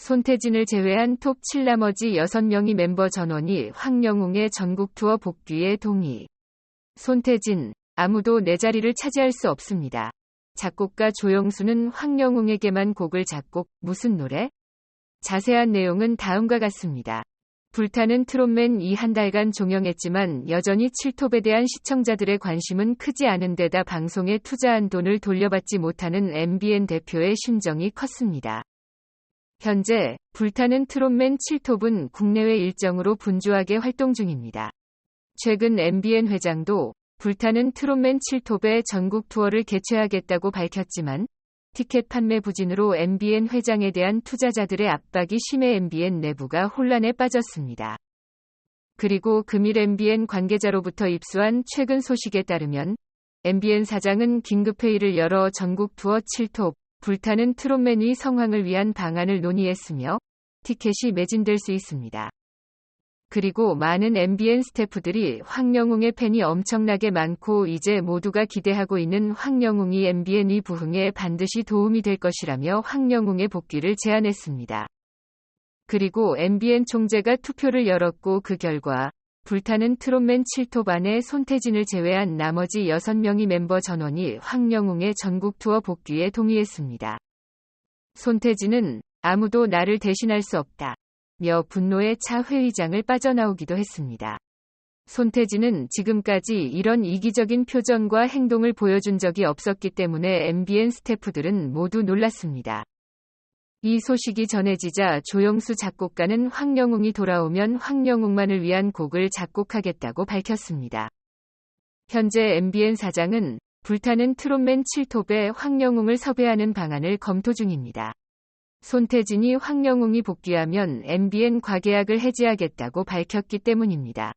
손태진을 제외한 톱7 나머지 6명이 멤버 전원이 황영웅의 전국 투어 복귀에 동의. 손태진, 아무도 내 자리를 차지할 수 없습니다. 작곡가 조영수는 황영웅에게만 곡을 작곡, 무슨 노래? 자세한 내용은 다음과 같습니다. 불타는 트롯맨 이 한 달간 종영했지만 여전히 7톱에 대한 시청자들의 관심은 크지 않은 데다 방송에 투자한 돈을 돌려받지 못하는 MBN 대표의 심정이 컸습니다. 현재 불타는 트롯맨 7톱은 국내외 일정으로 분주하게 활동 중입니다. 최근 MBN 회장도 불타는 트롯맨 7톱의 전국 투어를 개최하겠다고 밝혔지만 티켓 판매 부진으로 MBN 회장에 대한 투자자들의 압박이 심해 MBN 내부가 혼란에 빠졌습니다. 그리고 금일 MBN 관계자로부터 입수한 최근 소식에 따르면 MBN 사장은 긴급회의를 열어 전국 투어 7톱 불타는 트롯맨의 성황을 위한 방안을 논의했으며 티켓이 매진될 수 있습니다. 그리고 많은 MBN 스태프들이 황영웅의 팬이 엄청나게 많고 이제 모두가 기대하고 있는 황영웅이 MBN의 부흥에 반드시 도움이 될 것이라며 황영웅의 복귀를 제안했습니다. 그리고 MBN 총재가 투표를 열었고 그 결과 불타는 트롯맨 7톱 안에 손태진을 제외한 나머지 6명이 멤버 전원이 황영웅의 전국 투어 복귀에 동의했습니다. 손태진은 아무도 나를 대신할 수 없다. 며 분노에 차 회의장을 빠져나오기도 했습니다. 손태진은 지금까지 이런 이기적인 표정과 행동을 보여준 적이 없었기 때문에 MBN 스태프들은 모두 놀랐습니다. 이 소식이 전해지자 조영수 작곡가는 황영웅이 돌아오면 황영웅만을 위한 곡을 작곡하겠다고 밝혔습니다. 현재 MBN 사장은 불타는 트롯맨 7톱에 황영웅을 섭외하는 방안을 검토 중입니다. 손태진이 황영웅이 복귀하면 MBN 과계약을 해지하겠다고 밝혔기 때문입니다.